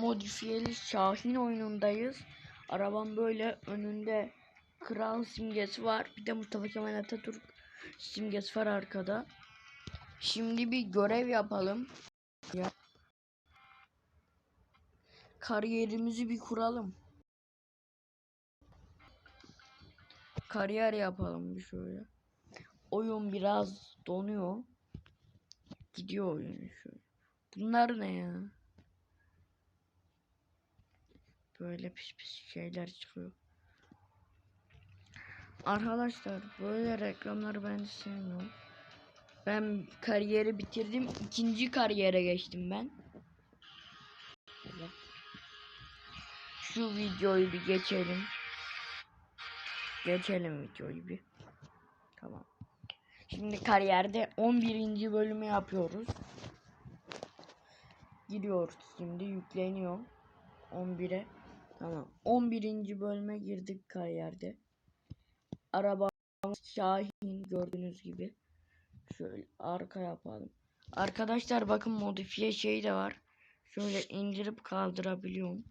modifiyeli Şahin oyunundayız. Arabam böyle önünde kral simgesi var. Bir de Mustafa Kemal Atatürk simgesi var arkada. Şimdi bir görev yapalım. Ya. Kariyerimizi bir kuralım. Kariyer yapalım bir şöyle. Oyun biraz donuyor. Gidiyor oyun şöyle. Bunlar ne ya? Böyle pis pis şeyler çıkıyor. Arkadaşlar böyle reklamları ben sevmiyorum. Ben kariyeri bitirdim. ikinci kariyere geçtim ben. Şu videoyu bir geçelim. Geçelim videoyu bir. Tamam. Şimdi kariyerde 11. bölümü yapıyoruz. Giriyoruz şimdi yükleniyor. 11'e. Tamam. 11. bölüme girdik kariyerde. Arabamız Şahin gördüğünüz gibi. Şöyle arka yapalım. Arkadaşlar bakın modifiye şey de var. Şöyle indirip kaldırabiliyorum.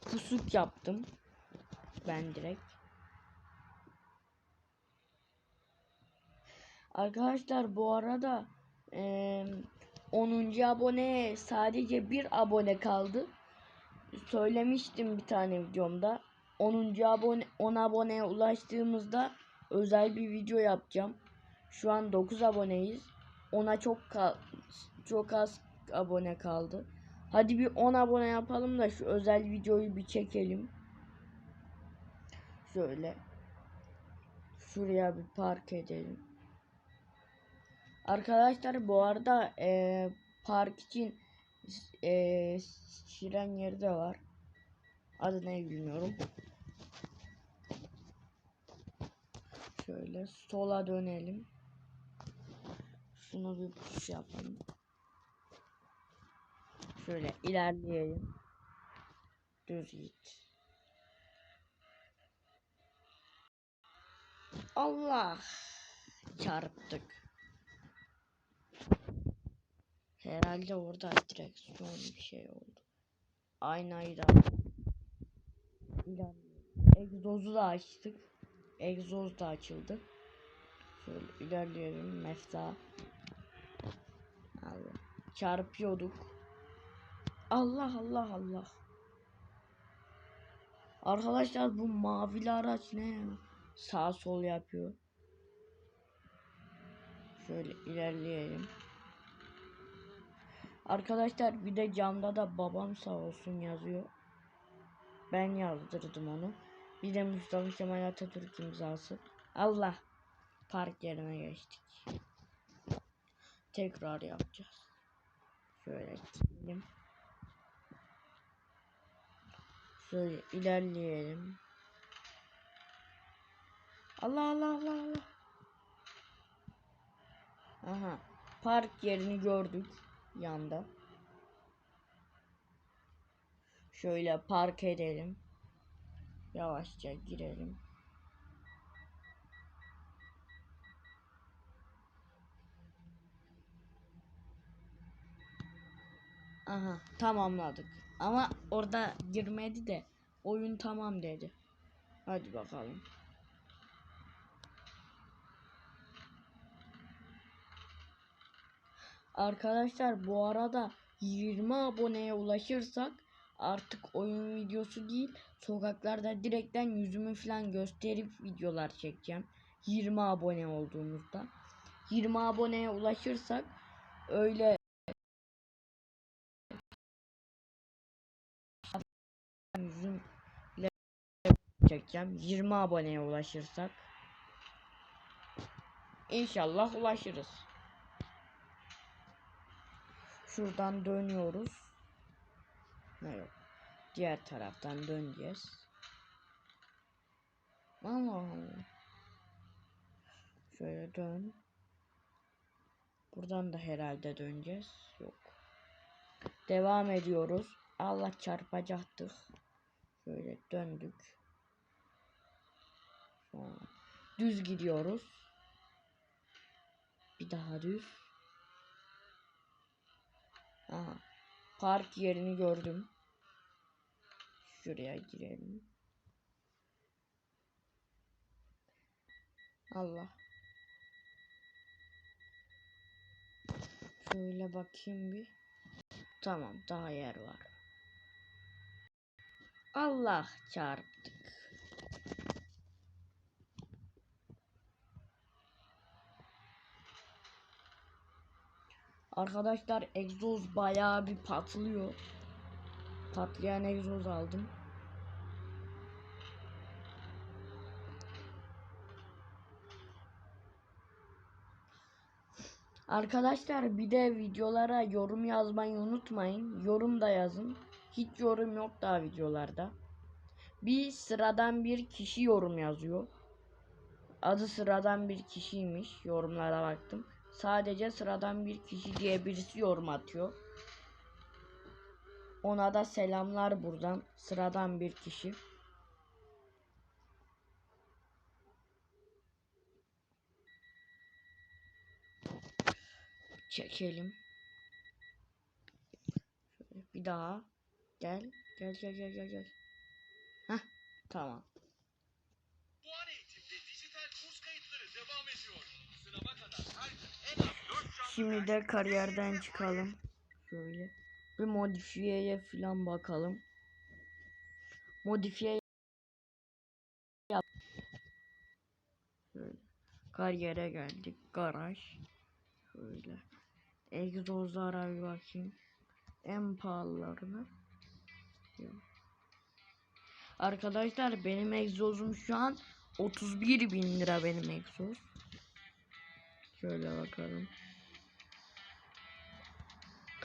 Pusuk yaptım. Ben direkt. Arkadaşlar bu arada eee 10. abone sadece bir abone kaldı. Söylemiştim bir tane videomda. 10. abone 10 aboneye ulaştığımızda özel bir video yapacağım. Şu an 9 aboneyiz. Ona çok çok az abone kaldı. Hadi bir 10 abone yapalım da şu özel videoyu bir çekelim. Şöyle. Şuraya bir park edelim. Arkadaşlar bu arada e, park için e, şiren yeri de var. Adı ne bilmiyorum. Şöyle sola dönelim. Şunu bir push yapalım. Şöyle ilerleyelim. Düz git. Allah çarptık. Herhalde orada direksiyon bir şey oldu. Aynayı da. Egzozu da açtık. Egzoz da açıldı. Şöyle ilerleyelim. Mefta. Allah. Çarpıyorduk. Allah Allah Allah. Arkadaşlar bu mavili araç ne ya? Sağ sol yapıyor. Şöyle ilerleyelim. Arkadaşlar bir de camda da babam sağ olsun yazıyor. Ben yazdırdım onu. Bir de Mustafa Kemal Atatürk imzası. Allah. Park yerine geçtik. Tekrar yapacağız. Şöyle gidelim. Şöyle ilerleyelim. Allah Allah Allah Allah. Aha. Park yerini gördük yanda. Şöyle park edelim. Yavaşça girelim. Aha tamamladık. Ama orada girmedi de oyun tamam dedi. Hadi bakalım. Arkadaşlar bu arada 20 aboneye ulaşırsak artık oyun videosu değil sokaklarda direkten yüzümü falan gösterip videolar çekeceğim. 20 abone olduğumuzda. 20 aboneye ulaşırsak öyle yüzümle çekeceğim. 20 aboneye ulaşırsak. İnşallah ulaşırız. Şuradan dönüyoruz. Ha yok. Diğer taraftan döneceğiz. Allah Allah. Şöyle dön. Buradan da herhalde döneceğiz. Yok. Devam ediyoruz. Allah çarpacaktık. Şöyle döndük. Sonra düz gidiyoruz. Bir daha düz. Aha. Park yerini gördüm. Şuraya girelim. Allah. Şöyle bakayım bir. Tamam daha yer var. Allah çarptık. Arkadaşlar egzoz bayağı bir patlıyor. Patlayan egzoz aldım. Arkadaşlar bir de videolara yorum yazmayı unutmayın. Yorum da yazın. Hiç yorum yok daha videolarda. Bir sıradan bir kişi yorum yazıyor. Adı sıradan bir kişiymiş. Yorumlara baktım. Sadece sıradan bir kişi diye birisi yorum atıyor. Ona da selamlar buradan. Sıradan bir kişi. Çekelim. Bir daha. Gel. Gel gel gel gel gel. Heh, tamam. Şimdi de kariyerden çıkalım. Şöyle. Bir modifiyeye falan bakalım. Modifiye yap. Şöyle. Kariyere geldik. Garaj. Şöyle. Egzozlara bir bakayım. En pahalılarını. Arkadaşlar benim egzozum şu an 31 bin lira benim egzoz. Şöyle bakalım.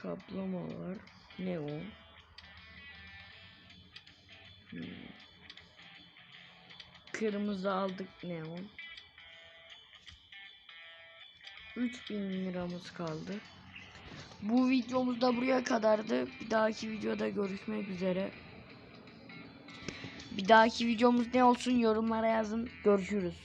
Kaplama var. Ne o? Hmm. Kırmızı aldık neon. 3000 liramız kaldı. Bu videomuz da buraya kadardı. Bir dahaki videoda görüşmek üzere. Bir dahaki videomuz ne olsun yorumlara yazın. Görüşürüz.